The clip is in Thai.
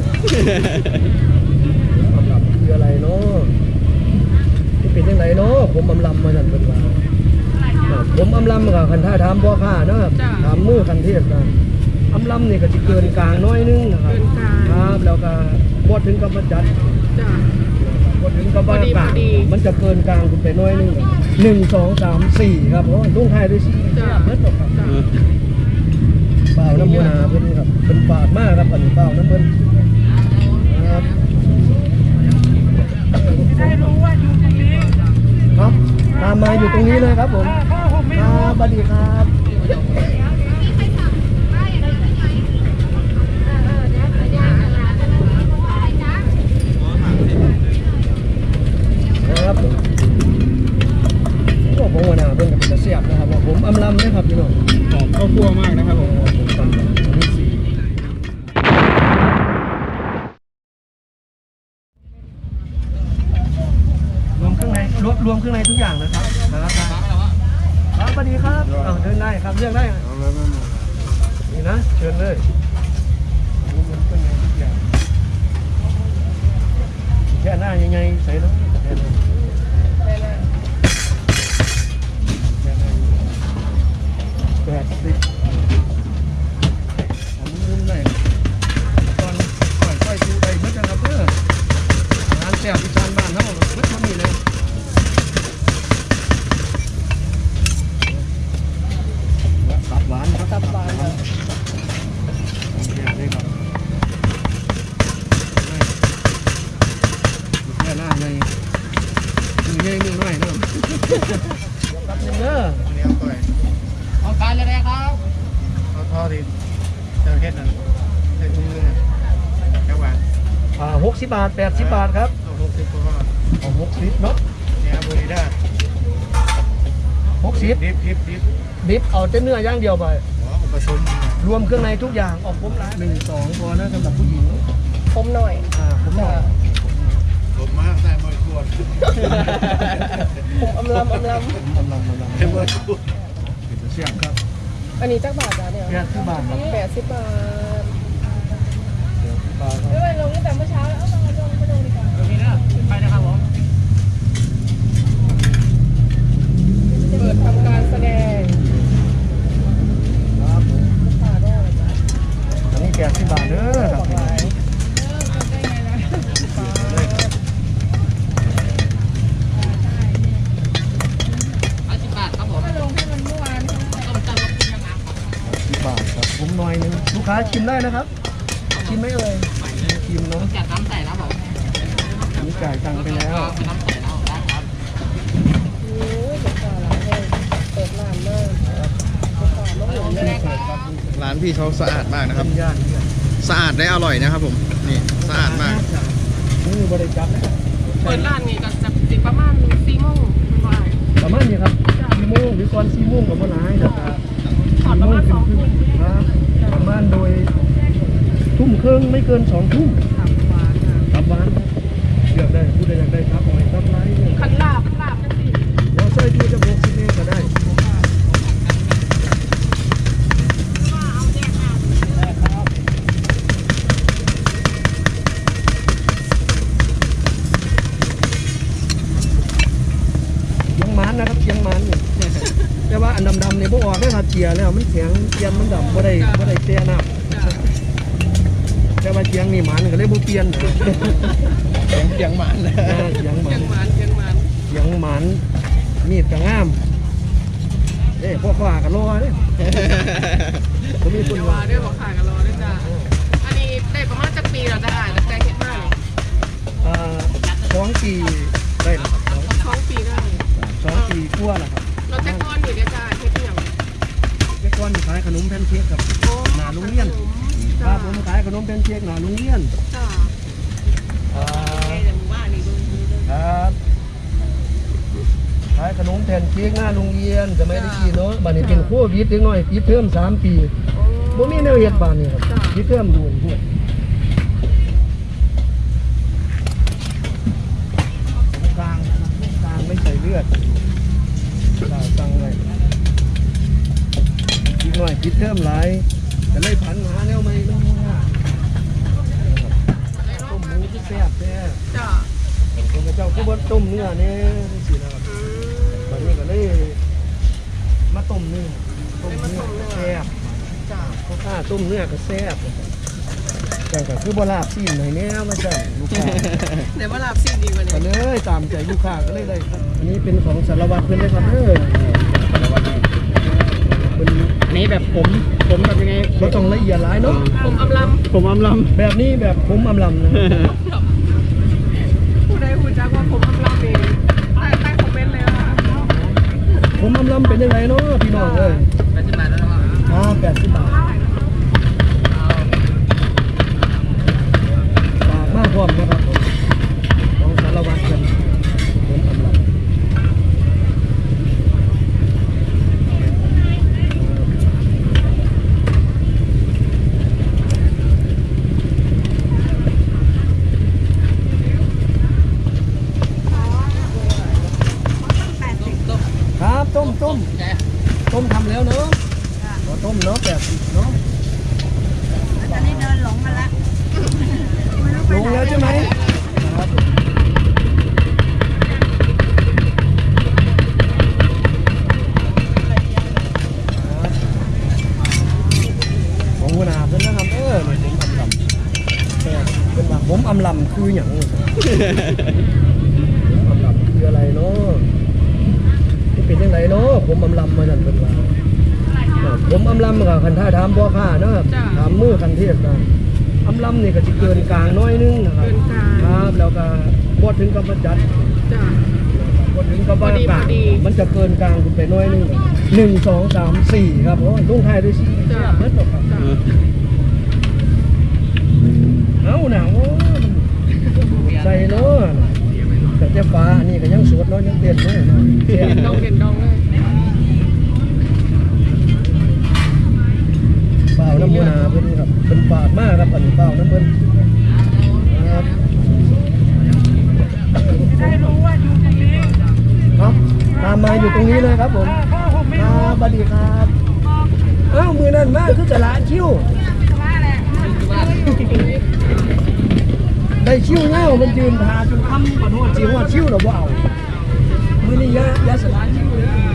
ำคือหยังผมอำลำคืออะไรเนาะที่เป็นยังไงเนาะผมอำลำมาสั่นเป็นว่าครับผมอำลำกับคันท่าทามบ่อค่าเนาะครับถามมือคันเทศนะอำลำนี่ก็จะเกินกลางน้อยนึงนะครับเกินกลางครับแล้วก็บ่ถึงกับมาจัดจ้ะบ่ถึงกับว่าพอดีกลางพอดีมันจะเกินกลางขึ้นไปน้อยนึงหนึ่งสองสามสี่ครับโอ้ยลุงไทายด้วยสี่จ้ะเบิดหรอกครับจ้ะเปล่าน้ำมูนาเพิ่นครับเป็นฝากมากครับอันนี้เปล่าน้ำเพิ่นครับ ได้รู้ว่าอยู่ตรงนี้ ครับตามมาอยู่ตรงนี้ เลยครับผมครับสวัสดีครับครับผมโอ้ผมหัวหน้าเพิ่นกับเป็นตาเสียบนะครับว่าผมอำลำนะครับพี่น้องหอมข้าวคั่วมากนะครับผมผมอำลำอันนี้สี่รวมเครื่องในรวมรวมเครื่องในทุกอย่างนะครับ ครับครับสวัสดีครับเอาเดินได้ครับเลือกได้เอาแล้วนั่นน่ะนี่นะเชิญเลยรวมเครื่องในทุกอย่างแค่หน้ายังไงใส่แล้วแค่นั้นแค่นั้นแปดสิบ มือใหญ่มือน้อยเนาะแป๊บนึงเด้ออันนี้เอาต่อยเอาขายเลยนะครับเอาทอดิเจ้าเฮ็ดนั่นใส่ถุงมือเนี่ยแค่หวานอ่าหกสิบบาทแปดสิบบาทครับเอาหกสิบก็พอเอาหกสิบเนาะเนี่ยบูริด้าหกสิบดิบดิบดิบดิบเอาแต่เนื้อย่างเดียวไปหัวผสมรวมเครื่องในทุกอย่างออกผมละหนึ่งสองพอนะสำหรับผู้หญิงผมหน่อยอ่าผมหน่อย ผมมากได้มวยขวดผมอำลำอำลผมกำลังกำลังเป็นมวยขวดเป็นเสียงครับำอันนี้จักบาทจ้ะเนี่ยแปดสิบบาทครับแปดสิบบาทแปดสิบบาทคไม่รับไปลงตั้งแต่เมื่อเช้าแล้วเอาลงลงไปลงดีกว่ามีนะไปนะครับผม เปิดทำการแสดง ครับผม ผ่าได้เลยจ้ะ อันนี้แปดสิบบาทเด้อครับสิบบาทครับผมหน่อยหนึงลูก ค้าชิมได้นะครับ ชิมไหมเอ่ยชิมเนาะจัดน้ำใส่นะผมนี่จ่ายตังค์ไปแล้วเป็นน้ำใส่นะผมได้ครับโอ้ยเปิดฝาร้านเลยเปิดร้านมากเปิดฝาลูกหมูเลยร้านพี่เขาสะอาดมากนะครับทำยากเนี่ยสะอาดได้อร่อยนะครับผมนี่สะอาดมากมือบริจับนะครับเปิดร้านนี่ก็จะติดประมาณสี่โมงเป็นว่าประมาณนี้ครับสี่โมงหรือก่อนสี่โมงกับเมื่อไหร่นะครับ ถอดประมาณสองทุ่มครับประมาณโดยทุ่มครึ่งไม่เกินสองทุ่มสามวานค่ะครับวันเลือกได้พูดได้อยากได้ครับขอาไว้ครับไลน์ นดำๆเนี่ยพวกออกได้ครับเจียแล้วมันแข็งเจียนมันดำบ่ได้บ่ได้เตี้ยน้ำแต่ว่าเชียงนี่มันก็เลยบ่เปลี่ยนนะเสียงเสียงหมันนะอ่าเชียงมัเชียนงมันเชียงมันเสียงหมันมีดก็งามเอ้พวกว่ากันรอเด้ผมมีคนเดี๋ยวว่าว่าด้วยบอกขายกันรอด้วยจ้าอันนี้ได้ประมาณจักปีเราจะอ่านแต่เห็นมากเลยอ่าสองปีได้แล้วครับสองสองปีได้สองปีกว่าแล้วครับเราแต่ก้อนอยู่ด้วยจ้า ก่อนขายขนมแพนเค้กครับโอ้หน้าโรงเรียน คจ้ารับผมขายขนมแพนเค้กหน้าโรงเรียนจ้าอ่าว่านี่เบิ่งดูเด้อครับขายขนมแพนเค้กหน้าโรงเรียนจะไม่ได้กี่เนาะบัดนี้เป็นโควิดเล็กน้อยปิดเทอมสามปีโอ้ บ่มีแนวเฮ็ดบานนี้ครับจ้ะปิดเทอมดูนพวกกลางกลางไม่ใส่เลือดกลางตังไว้อี กหน่อยคิดเพิ่มหลายจะไลยผันหาแนวใหม่ลงมาต้มหมูที่แซ่บแท้จ้ะผมเจ้าก็บดต้มเนื้อเนี่ยสินะครับบัดนี้ก็เลยมาต้มเนื้อต้มเนื้อแซ่บจ้าข้าต้มเนื้อก็แซ่บแต่ก็คือบ่ลาบซีนหนเนี่ยมาจ้ะลูกค้าเดี๋ยวบ่ลาบซีนดีกว่านี้เลยตามใจลูกค้าก็เลยได้อันนี้เป็นของสารวัตรเพื่อนเลยครับเด้อสารวัตร เป็นอันนี้แบบผมผมแบบยังไงบ่ต้องละเอียดหลายเนาะผมอำลผมอำลแบบนี้แบบผมอำลำนะำผู้ใดผู้จักว่าผมอำลำเองใต้ใต้คอมเมนต์เลยค่ะผมอำลำเป็นยังไงเนาะพี่น้องเอ้ยแปดสิบบาทแล้วนะครับอ่าแปดสิบบาท ผมอำลำคืออย่างผมอำลำคืออะไรเนาะที่เป็นยังไงเนาะผมอำลำมาสั่นเป็นว่าครับผมอำลำกับคันท่าถามพ่อข้าเนาะถามมือคันเทศนะอำลำนี่ก็จะเกินกลางน้อยนึงนะครับครับแล้วก็บดถึงกับมาจัดจ้าบดถึงกับว่าพอดีกลางพอดีมันจะเกินกลางขึ้นไปน้อยนึงหนึ่งสองสามสี่ครับโอ้ลุงไทายด้วยสี่จ้ะเบิดหรอกครับจ้าเอ้าหนาว ใส่เนาะแต่เจ้าฟ้าอันนี้ก็ยังสวดเนาะยังเต้นเนาะเสียนดองเห็นดองเลยเปล่าน้ำมันาเพิ่นครับเป็นฝากมากครับอันนี้เปล่าน้ำเพิ่นครับได้รู้ว่าอยู่ตรงนี้ครับตามมาอยู่ตรงนี้เลยครับผมครับสวัดีครับเอ้ามือนั่นมากคือจะละคิ้วว่าแหละ ได้คิ้วเงามันยืนทาจนคำปะโนดจีหัวคิ้วเราบ่เอามือนี่ยะยะสลายคิ้วเลย